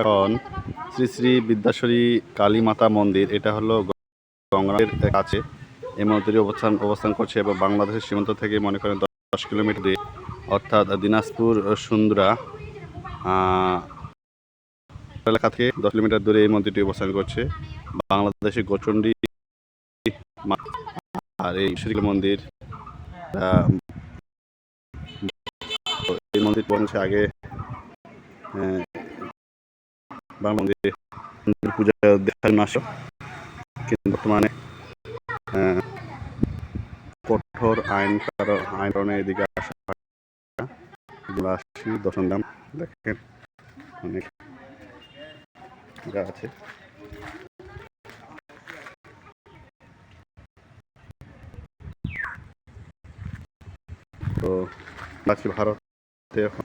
এখন শ্রী শ্রী বিদ্যাশ্বরী কালী মাতা মন্দির, এটা হলো গঙ্গার কাছে। এই মন্দিরে অবস্থান অবস্থান করছে এবং বাংলাদেশের সীমান্ত থেকে মনে করেন দশ কিলোমিটার দূরে, অর্থাৎ দিনাজপুর, সুন্দরা এলাকা থেকে দশ কিলোমিটার দূরে এই মন্দিরটি অবস্থান করছে। বাংলাদেশের গোচণ্ডী আর এই শ্রী মন্দির এই মন্দির পৌঁছে আগে আহ, বাংলা মন্দিরে মন্দির পূজা দেখার জন্য আসো। কিন্তু বর্তমানে কঠোর আইন কারণ আইন এদিকে আসা হয় আসি দর্শন দাম দেখেন অনেক আছে। তো আছি ভারতে এখন